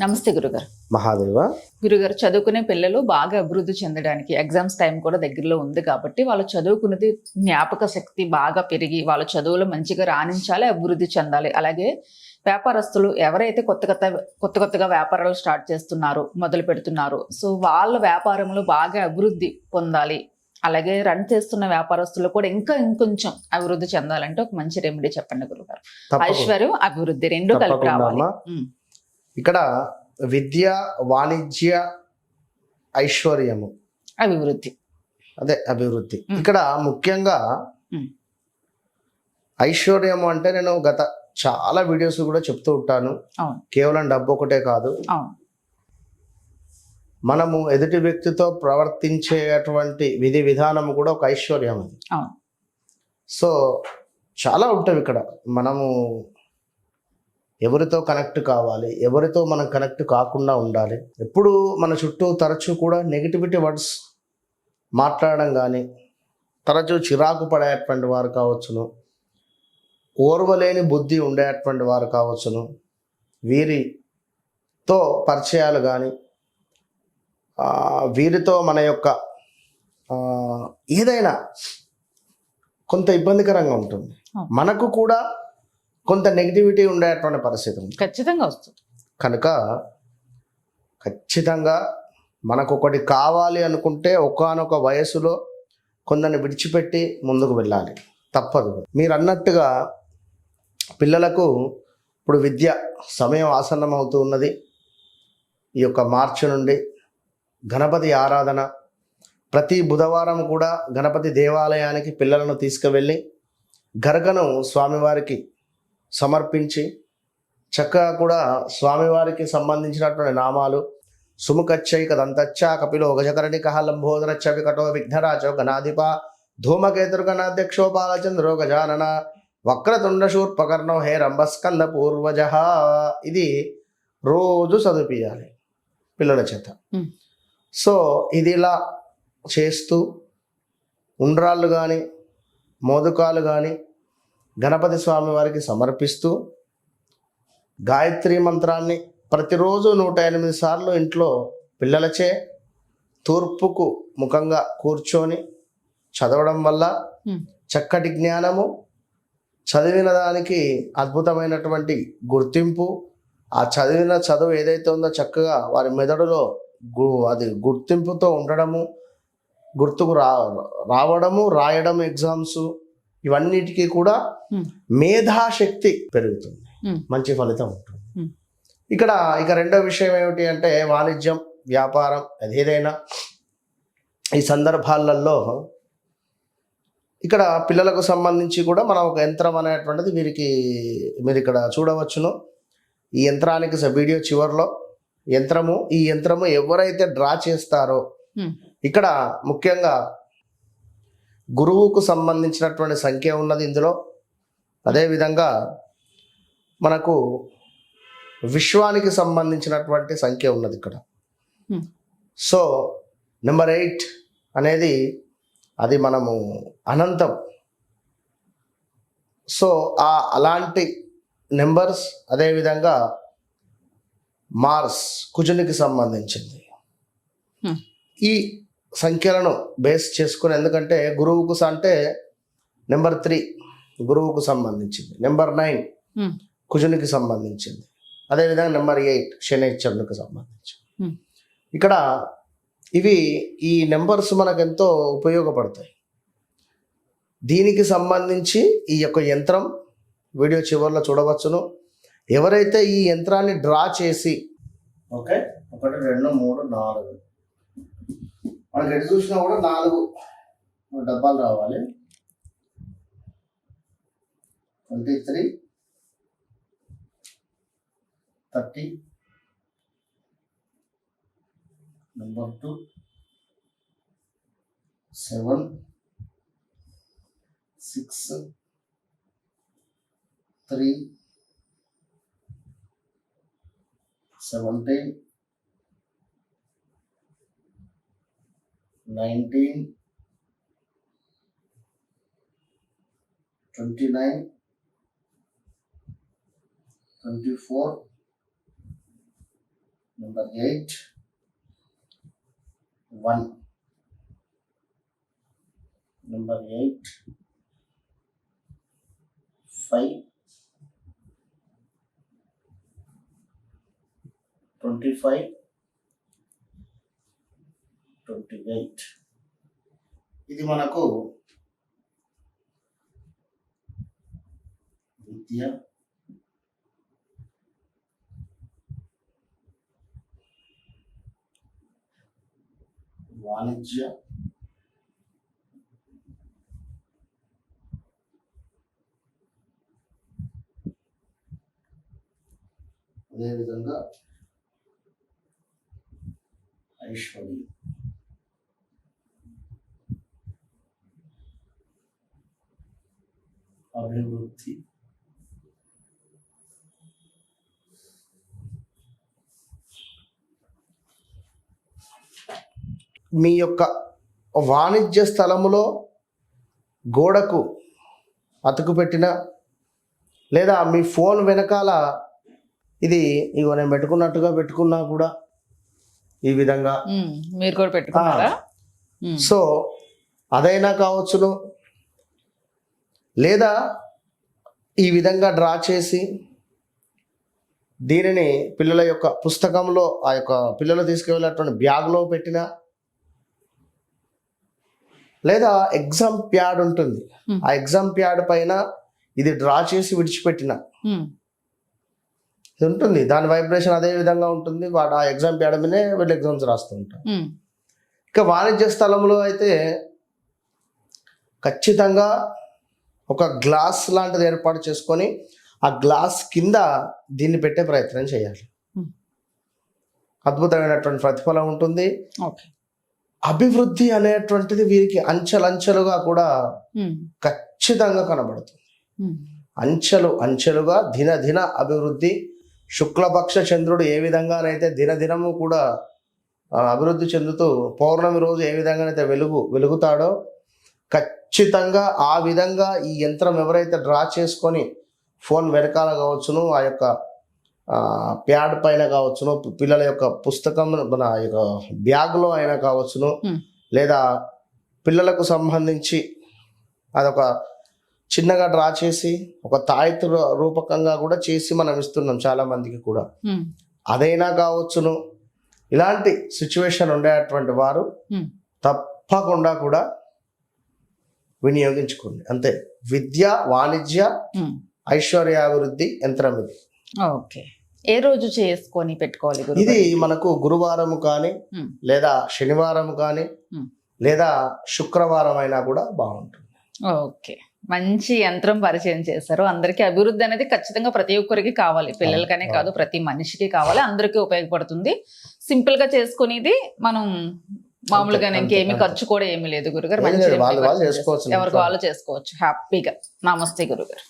నమస్తే గురుగారు. మహాదేవ. గురుగారు చదువుకునే పిల్లలు బాగా అభివృద్ధి చెందడానికి ఎగ్జామ్స్ టైం కూడా దగ్గరలో ఉంది కాబట్టి వాళ్ళు చదువుకున్నది జ్ఞాపక శక్తి బాగా పెరిగి వాళ్ళ చదువులో మంచిగా రాణించాలి అభివృద్ధి చెందాలి. అలాగే వ్యాపారస్తులు ఎవరైతే కొత్త కొత్త కొత్త కొత్తగా వ్యాపారాలు స్టార్ట్ చేస్తున్నారో మొదలు పెడుతున్నారో సో వాళ్ళ వ్యాపారంలో బాగా అభివృద్ధి పొందాలి. అలాగే రన్ చేస్తున్న వ్యాపారస్తులు కూడా ఇంకా ఇంకొంచెం అభివృద్ధి చెందాలంటే ఒక మంచి రెమెడీ చెప్పండి గురుగారు. ఐశ్వర్యం అభివృద్ధి రెండు కలిపి రావాలి. ఇక్కడ విద్య వాణిజ్య ఐశ్వర్యము. అభివృద్ధి. అదే అభివృద్ధి. ఇక్కడ ముఖ్యంగా. ఐశ్వర్యము అంటే నేను గత చాలా వీడియోస్ కూడా చెప్తూ ఉంటాను. కేవలం డబ్బు ఒకటే కాదు. మనము ఎదుటి వ్యక్తితో ప్రవర్తించేటువంటి విధి విధానం కూడా ఒక ఐశ్వర్యం అది సో చాలా ఉంటాయి ఇక్కడ. మనము ఎవరితో కనెక్ట్ కావాలి ఎవరితో మనం కనెక్ట్ కాకుండా ఉండాలి. ఎప్పుడు మన చుట్టూ తరచూ కూడా నెగిటివిటీ వర్డ్స్ మాట్లాడడం కానీ తరచూ చిరాకు పడేటువంటి వారు కావచ్చును. ఓర్వలేని బుద్ధి ఉండేటువంటి వారు కావచ్చును. వీరితో పరిచయాలు కానీ వీరితో మన యొక్క ఏదైనా కొంత ఇబ్బందికరంగా ఉంటుంది. మనకు కూడా కొంత నెగిటివిటీ ఉండేటువంటి పరిస్థితి ఉంది ఖచ్చితంగా వస్తుంది. కనుక ఖచ్చితంగా మనకు ఒకటి కావాలి అనుకుంటే ఒకానొక వయసులో కొందరిని విడిచిపెట్టి ముందుకు వెళ్ళాలి. తప్పదు. మీరు అన్నట్టుగా పిల్లలకు ఇప్పుడు విద్య సమయం ఆసన్నం అవుతూ ఉన్నది ఈ యొక్క మార్చి నుండి గణపతి ఆరాధన ప్రతి బుధవారం కూడా గణపతి దేవాలయానికి పిల్లలను తీసుకువెళ్ళి గరగను స్వామివారికి సమర్పించి చక్కగా కూడా స్వామివారికి సంబంధించినటువంటి నామాలు సుముఖచ్చైక దంతచ్చ కపిలో గజకరణి కహలంబోదరచ్చ వికటో విఘ్నరాజో గణాధిప ధూమకేతుర్ గణాధ్యక్షో బాలచంద్రో గజానన వక్రతుండ శూర్పకర్ణో హే రంభస్కంద పూర్వజ ఇది రోజు చదివిపియాలి పిల్లల చేత. సో ఇది ఇలా చేస్తూ ఉండ్రాళ్ళు కానీ మోదకాలు కానీ గణపతి స్వామి వారికి సమర్పిస్తూ గాయత్రి మంత్రాన్ని ప్రతిరోజు నూట ఎనిమిది సార్లు ఇంట్లో పిల్లలచే తూర్పుకు ముఖంగా కూర్చొని చదవడం వల్ల. చక్కటి జ్ఞానము చదివిన దానికి అద్భుతమైనటువంటి గుర్తింపు ఆ చదివిన చదువు ఏదైతే ఉందో చక్కగా వారి మెదడులో గు అది గుర్తింపుతో ఉండడము గుర్తుకు రా రావడము రాయడం ఎగ్జామ్స్ ఇవన్నిటికీ కూడా. మేధాశక్తి పెరుగుతుంది. మంచి ఫలితం ఉంటుంది. ఇక్కడ ఇక రెండో విషయం ఏమిటి అంటే వాణిజ్యం వ్యాపారం అది ఏదైనా ఈ సందర్భాలలో ఇక్కడ పిల్లలకు సంబంధించి కూడా మనం ఒక యంత్రం అనేటువంటిది వీరికి మీరు ఇక్కడ చూడవచ్చును ఈ యంత్రానికి వీడియో చివరిలో యంత్రము ఈ యంత్రము ఎవరైతే డ్రా చేస్తారో. ఇక్కడ ముఖ్యంగా గురువుకు సంబంధించినటువంటి సంఖ్య ఉన్నది ఇందులో అదేవిధంగా మనకు విశ్వానికి సంబంధించినటువంటి సంఖ్య ఉన్నది ఇక్కడ Hmm. సో నెంబర్ ఎయిట్ అనేది అది మనము అనంతం సో ఆ అలాంటి నెంబర్స్ అదేవిధంగా మార్స్ కుజునికి సంబంధించింది Hmm. ఈ సంఖ్యలను బేస్ చేసుకుని ఎందుకంటే గురువుకు అంటే నెంబర్ త్రీ గురువుకు సంబంధించింది. Number nine. కుజునికి సంబంధించింది. అదేవిధంగా నెంబర్ ఎయిట్ శనిచరునికి సంబంధించింది. ఇక్కడ ఇవి ఈ నెంబర్స్ మనకు ఎంతో ఉపయోగపడతాయి. దీనికి సంబంధించి ఈ యొక్క యంత్రం వీడియో చివరిలో చూడవచ్చును. ఎవరైతే ఈ యంత్రాన్ని డ్రా చేసి ఓకే ఒకటి రెండు మూడు నాలుగు. మనకి ఎటు చూసినా కూడా నాలుగు డబ్బాలు రావాలి. Twenty three thirty number two seven six three seventeen 19, 29, 24, number 8, 1, number 8, 5, 25, twenty eight ఇది మనకు విద్య. వాణిజ్య. అదేవిధంగా ఐశ్వర్యం. అభివృద్ధి. మీ యొక్క వాణిజ్య స్థలములో గోడకు అతుకు పెట్టిన లేదా మీ ఫోన్ వెనకాల ఇది ఇగో నేను పెట్టుకున్నట్టుగా పెట్టుకున్నా కూడా ఈ విధంగా మీరు కూడా పెట్టుకున్నారా? సో అదైనా కావచ్చును. లేదా ఈ విధంగా డ్రా చేసి దీనిని పిల్లల యొక్క పుస్తకంలో ఆ యొక్క పిల్లలు తీసుకువెళ్ళేటువంటి బ్యాగ్లో పెట్టిన లేదా ఎగ్జామ్ ప్యాడ్ ఉంటుంది. Hmm. ఆ ఎగ్జామ్ ప్యాడ్ పైన ఇది డ్రా చేసి విడిచిపెట్టిన. ఉమ్, ఇది ఉంటుంది. దాని వైబ్రేషన్ అదే విధంగా ఉంటుంది. వాడు ఆ ఎగ్జామ్ ప్యాడ్ మీదే వీళ్ళు ఎగ్జామ్స్ రాస్తూ ఉంటారు. ఉమ్, ఇక వాణిజ్య స్థలంలో అయితే ఖచ్చితంగా ఒక గ్లాస్ లాంటిది ఏర్పాటు చేసుకొని ఆ గ్లాస్ కింద దీన్ని పెట్టే ప్రయత్నం చేయాలి. Hmm. అద్భుతమైనటువంటి ప్రతిఫలం ఉంటుంది. అభివృద్ధి అనేటువంటిది వీరికి అంచెలంచెలుగా కూడా ఉమ్, ఖచ్చితంగా కనబడుతుంది. ఉమ్, అంచెలు అంచెలుగా దిన దిన అభివృద్ధి శుక్లపక్ష చంద్రుడు ఏ విధంగానైతే దినదినము కూడా అభివృద్ధి చెందుతూ పౌర్ణమి రోజు ఏ విధంగానైతే వెలుగు వెలుగుతాడో ఖచ్చితంగా ఆ విధంగా ఈ యంత్రం ఎవరైతే డ్రా చేసుకొని ఫోన్ వెనకాల కావచ్చును ఆ యొక్క ప్యాడ్ పైన కావచ్చును పిల్లల యొక్క పుస్తకం మన యొక్క బ్యాగ్లో అయినా కావచ్చును. లేదా పిల్లలకు సంబంధించి అదొక చిన్నగా డ్రా చేసి ఒక తాయెత్తు రూపకంగా కూడా చేసి మనం ఇస్తున్నాం చాలా మందికి కూడా అదైనా కావచ్చును ఇలాంటి సిచ్యువేషన్ ఉండేటువంటి వారు. తప్పకుండా కూడా వినియోగించుకోండి. అంతే. విద్య వాణిజ్య. ఐశ్వర్యాభివృద్ధి యంత్రం ఇది. ఓకే. ఏ రోజు చేసుకొని పెట్టుకోవాలి ఇది మనకు గురువారం కానీ. లేదా శనివారం కానీ. లేదా శుక్రవారం అయినా కూడా బాగుంటుంది. ఓకే. మంచి యంత్రం పరిచయం చేశారు. అందరికీ అభివృద్ధి అనేది ఖచ్చితంగా ప్రతి ఒక్కరికి కావాలి. పిల్లలకనే. కాదు ప్రతి మనిషికి కావాలి. అందరికీ ఉపయోగపడుతుంది. సింపుల్గా చేసుకునేది మనం మామూలుగా ఇంకేమి. ఖర్చు కూడా ఏమీ లేదు గురుగారు మంచి వాళ్ళు- చేసుకోవచ్చు. ఎవరికి. వాళ్ళు చేసుకోవచ్చు హ్యాపీగా నమస్తే గురుగారు